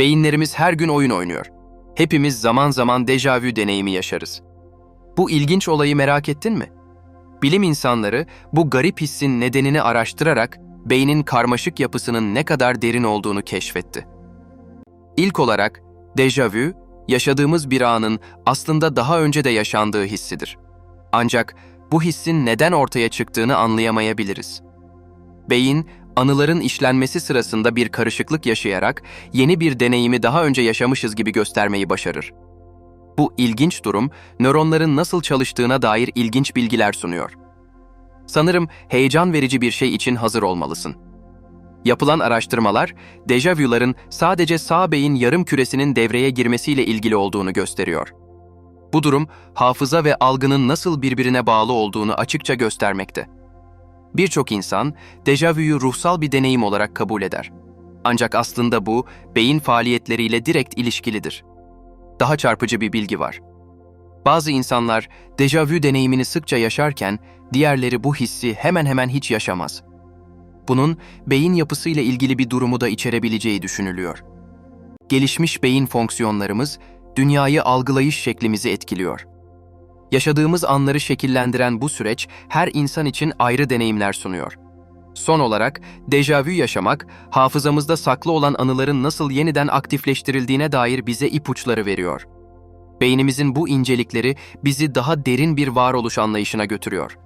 Beyinlerimiz her gün oyun oynuyor. Hepimiz zaman zaman dejavü deneyimi yaşarız. Bu ilginç olayı merak ettin mi? Bilim insanları bu garip hissin nedenini araştırarak beynin karmaşık yapısının ne kadar derin olduğunu keşfetti. İlk olarak dejavü, yaşadığımız bir anın aslında daha önce de yaşandığı hissidir. Ancak bu hissin neden ortaya çıktığını anlayamayabiliriz. Beyin, anıların işlenmesi sırasında bir karışıklık yaşayarak yeni bir deneyimi daha önce yaşamışız gibi göstermeyi başarır. Bu ilginç durum, nöronların nasıl çalıştığına dair ilginç bilgiler sunuyor. Sanırım heyecan verici bir şey için hazır olmalısın. Yapılan araştırmalar, dejavüların sadece sağ beyin yarım küresinin devreye girmesiyle ilgili olduğunu gösteriyor. Bu durum, hafıza ve algının nasıl birbirine bağlı olduğunu açıkça göstermekte. Birçok insan, dejavüyü ruhsal bir deneyim olarak kabul eder. Ancak aslında bu, beyin faaliyetleriyle direkt ilişkilidir. Daha çarpıcı bir bilgi var. Bazı insanlar dejavü deneyimini sıkça yaşarken, diğerleri bu hissi hemen hemen hiç yaşamaz. Bunun beyin yapısıyla ilgili bir durumu da içerebileceği düşünülüyor. Gelişmiş beyin fonksiyonlarımız, dünyayı algılayış şeklimizi etkiliyor. Yaşadığımız anları şekillendiren bu süreç her insan için ayrı deneyimler sunuyor. Son olarak dejavü yaşamak, hafızamızda saklı olan anıların nasıl yeniden aktifleştirildiğine dair bize ipuçları veriyor. Beynimizin bu incelikleri bizi daha derin bir varoluş anlayışına götürüyor.